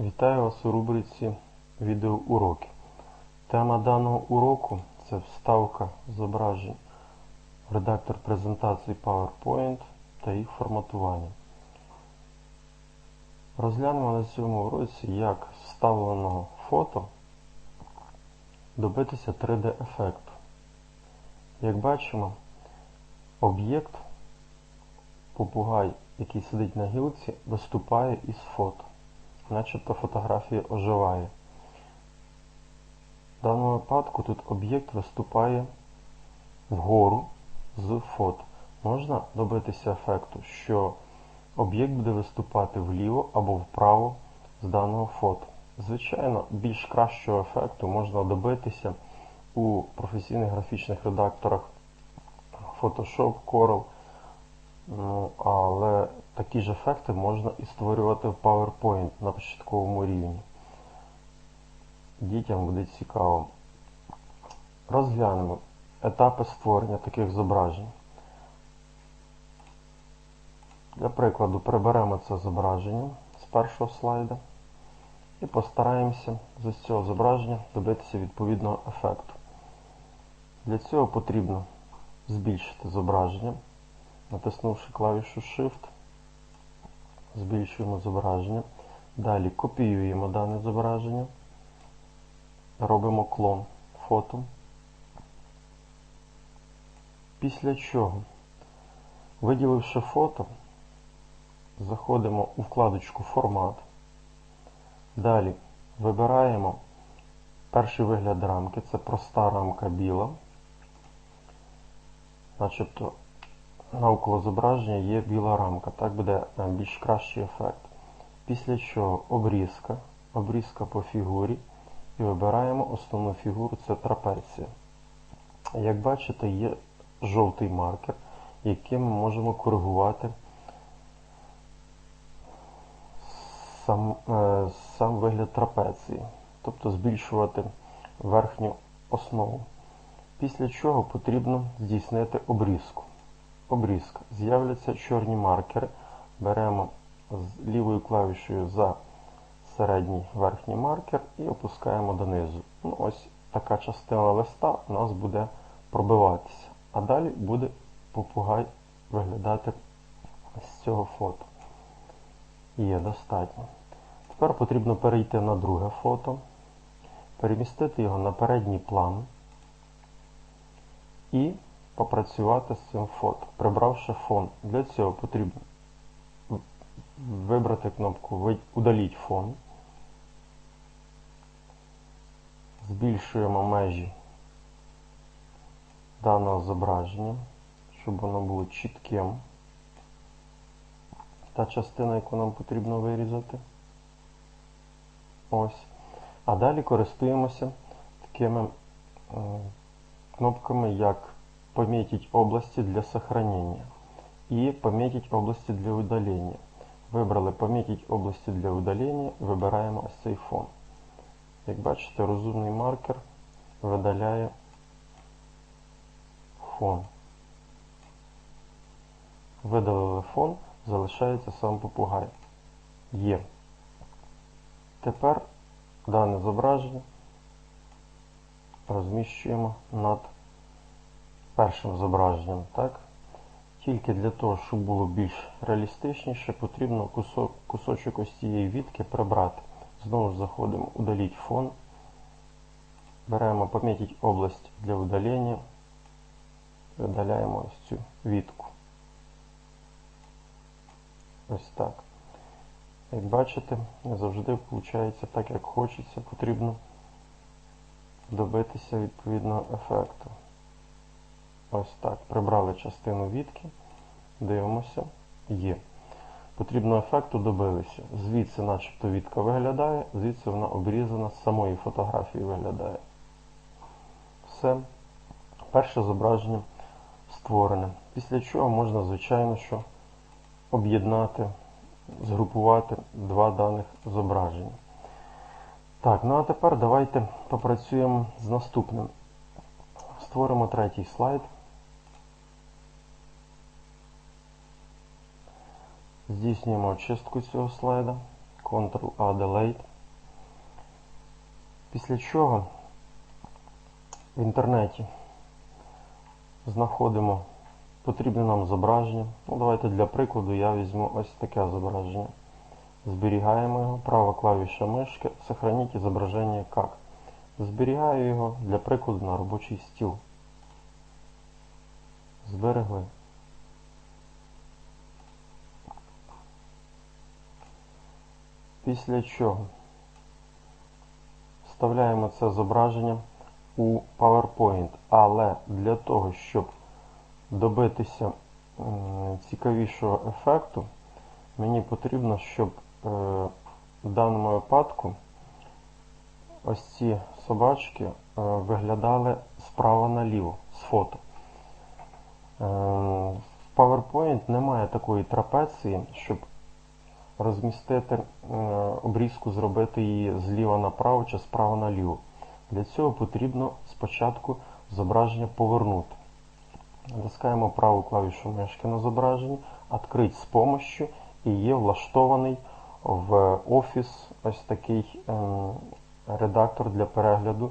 Вітаю вас у рубриці відеоуроки. Тема даного уроку це вставка зображень редактор презентації PowerPoint та їх форматування. Розглянемо на цьому уроці, як з вставленого фото добитися 3D-ефекту. Як бачимо, об'єкт попугай, який сидить на гілці, виступає із фото начебто фотографія оживає. В даному випадку тут об'єкт виступає вгору з фото. Можна добитися ефекту, що об'єкт буде виступати вліво або вправо з даного фото. Звичайно, більш кращого ефекту можна добитися у професійних графічних редакторах Photoshop, Corel, Ну, але такі ж ефекти можна і створювати в PowerPoint на початковому рівні. Дітям буде цікаво. Розглянемо етапи створення таких зображень. Для прикладу, приберемо це зображення з першого слайда і постараємося з цього зображення добитися відповідного ефекту. Для цього потрібно збільшити зображення натиснувши клавішу Shift, збільшуємо зображення. Далі копіюємо дане зображення, робимо клон фото. Після чого, виділивши фото, заходимо у вкладочку Формат. Далі вибираємо перший вигляд рамки, це проста рамка біла, начебто навколо зображення є біла рамка. Так буде е, більш кращий ефект. Після чого обрізка, обрізка по фігурі і вибираємо основну фігуру це трапеція. Як бачите, є жовтий маркер, яким ми можемо коригувати сам, е, сам вигляд трапеції, тобто збільшувати верхню основу. Після чого потрібно здійснити обрізку обрізка. З'являться чорні маркери. Беремо з лівою клавішею за середній верхній маркер і опускаємо донизу. Ну, Ось така частина листа у нас буде пробиватися. А далі буде попугай виглядати з цього фото. Є достатньо. Тепер потрібно перейти на друге фото, перемістити його на передній план і попрацювати з цим фото, прибравши фон. Для цього потрібно вибрати кнопку Удаліть фон. Збільшуємо межі даного зображення, щоб воно було чітким. Та частина, яку нам потрібно вирізати. Ось. А далі користуємося такими кнопками, як пометить области для сохранения и пометить области для удаления. Вибрали пометить області для удалення, вибираємо ось цей фон. Як бачите, розумний маркер видаляє фон. Видалили фон, залишається сам попугай. Є. Тепер дане зображення розміщуємо над першим зображенням. так? Тільки для того, щоб було більш реалістичніше, потрібно кусок, кусочок ось цієї вітки прибрати. Знову ж заходимо, удаліть фон. Беремо помітіть область для удалення, видаляємо ось цю вітку. Ось так. Як бачите, не завжди виходить так, як хочеться, потрібно добитися відповідного ефекту. Ось так. Прибрали частину вітки. Дивимося. Є. Потрібного ефекту добилися. Звідси начебто вітка виглядає, звідси вона обрізана з самої фотографії виглядає. Все. Перше зображення створене. Після чого можна, звичайно, що об'єднати, згрупувати два даних зображення. Так, ну а тепер давайте попрацюємо з наступним. Створимо третій слайд. Здійснюємо очистку цього слайда. Ctrl-A Delete. Після чого в інтернеті знаходимо потрібне нам зображення. Ну, Давайте для прикладу я візьму ось таке зображення. Зберігаємо його, права клавіша мишки, сохраніть зображення як. Зберігаю його для прикладу на робочий стіл. Зберегли. Після чого вставляємо це зображення у PowerPoint, але для того, щоб добитися цікавішого ефекту, мені потрібно, щоб е, в даному випадку ось ці собачки е, виглядали справа наліво з фото. Е, в PowerPoint немає такої трапеції, щоб розмістити обрізку, зробити її зліва направо чи справа наліво. Для цього потрібно спочатку зображення повернути. Натискаємо праву клавішу мишки на зображенні, «Открить з помощью і є влаштований в офіс ось такий ем, редактор для перегляду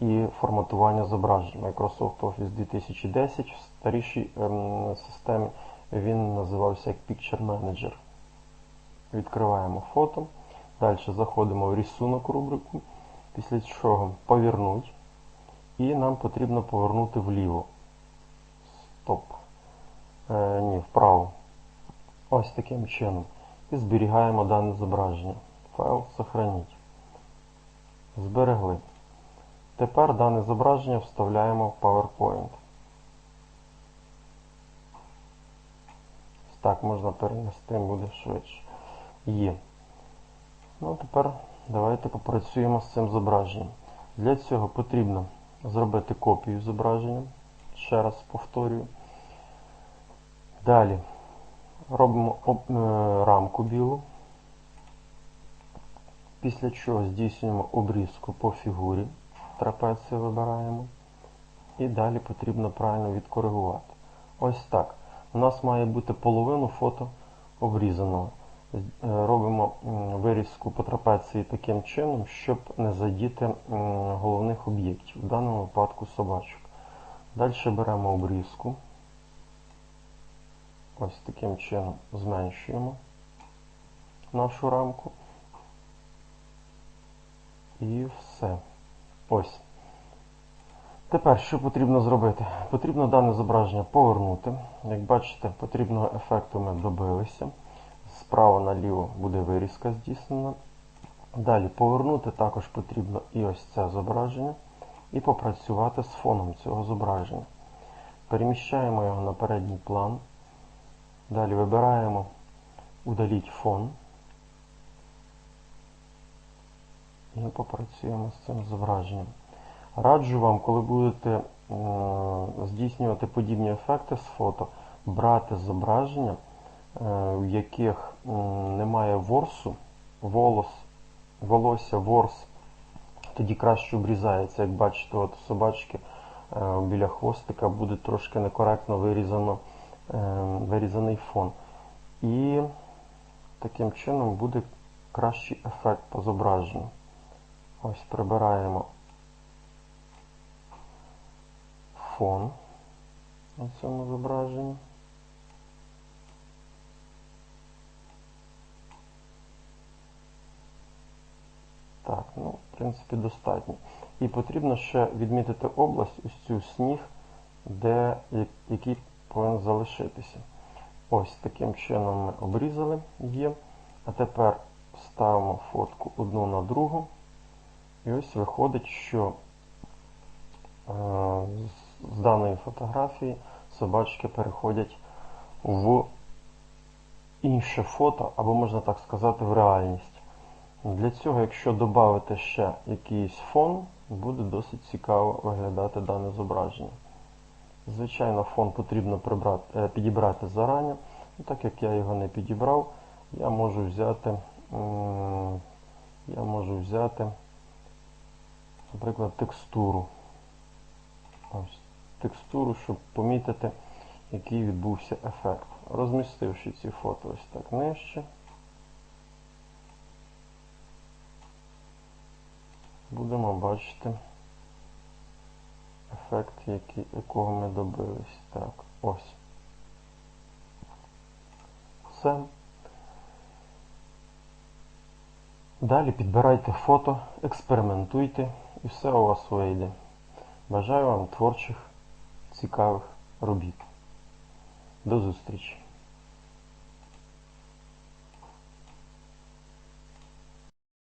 і форматування зображень. Microsoft Office 2010 в старішій ем, системі він називався як Picture Manager. Відкриваємо фото. Далі заходимо в рисунок рубрику, після чого повернуть. І нам потрібно повернути вліво. Стоп. Е, Ні, вправо. Ось таким чином. І зберігаємо дане зображення. Файл сохраніть. Зберегли. Тепер дане зображення вставляємо в PowerPoint. Так, можна перенести, буде швидше. Є. Ну, тепер давайте попрацюємо з цим зображенням. Для цього потрібно зробити копію зображення. Ще раз повторюю. Далі робимо е, рамку білу, після чого здійснюємо обрізку по фігурі, трапецію вибираємо. І далі потрібно правильно відкоригувати. Ось так. У нас має бути половину фото обрізаного. Е, робимо вирізку по трапеції таким чином, щоб не задіти головних об'єктів, в даному випадку собачок. Далі беремо обрізку. Ось таким чином зменшуємо нашу рамку. І все. Ось. Тепер, що потрібно зробити? Потрібно дане зображення повернути. Як бачите, потрібного ефекту ми добилися. Справа наліво буде вирізка здійснена. Далі повернути також потрібно і ось це зображення, і попрацювати з фоном цього зображення. Переміщаємо його на передній план. Далі вибираємо удаліть фон. І попрацюємо з цим зображенням. Раджу вам, коли будете е, здійснювати подібні ефекти з фото, брати зображення, е, в яких немає ворсу, волос, волосся, ворс, тоді краще обрізається. Як бачите, от собачки е, біля хвостика буде трошки некоректно вирізано. Ем, вирізаний фон. І таким чином буде кращий ефект по зображенню. Ось прибираємо фон на цьому зображенні. Так, ну, в принципі, достатньо. І потрібно ще відмітити область, ось цю сніг, де який повинен залишитися. Ось таким чином ми обрізали є. А тепер ставимо фотку одну на другу. І ось виходить, що е, з даної фотографії собачки переходять в інше фото, або, можна так сказати, в реальність. Для цього, якщо додати ще якийсь фон, буде досить цікаво виглядати дане зображення. Звичайно, фон потрібно прибрати, е, підібрати зарані. Ну, так як я його не підібрав, я можу взяти, я можу взяти, наприклад, текстуру. Ось, Текстуру, щоб помітити, який відбувся ефект. Розмістивши ці фото ось так нижче. Будемо бачити ефект, який, якого ми добились. Так, ось. Все. Далі підбирайте фото, експериментуйте і все у вас вийде. Бажаю вам творчих, цікавих робіт. До зустрічі!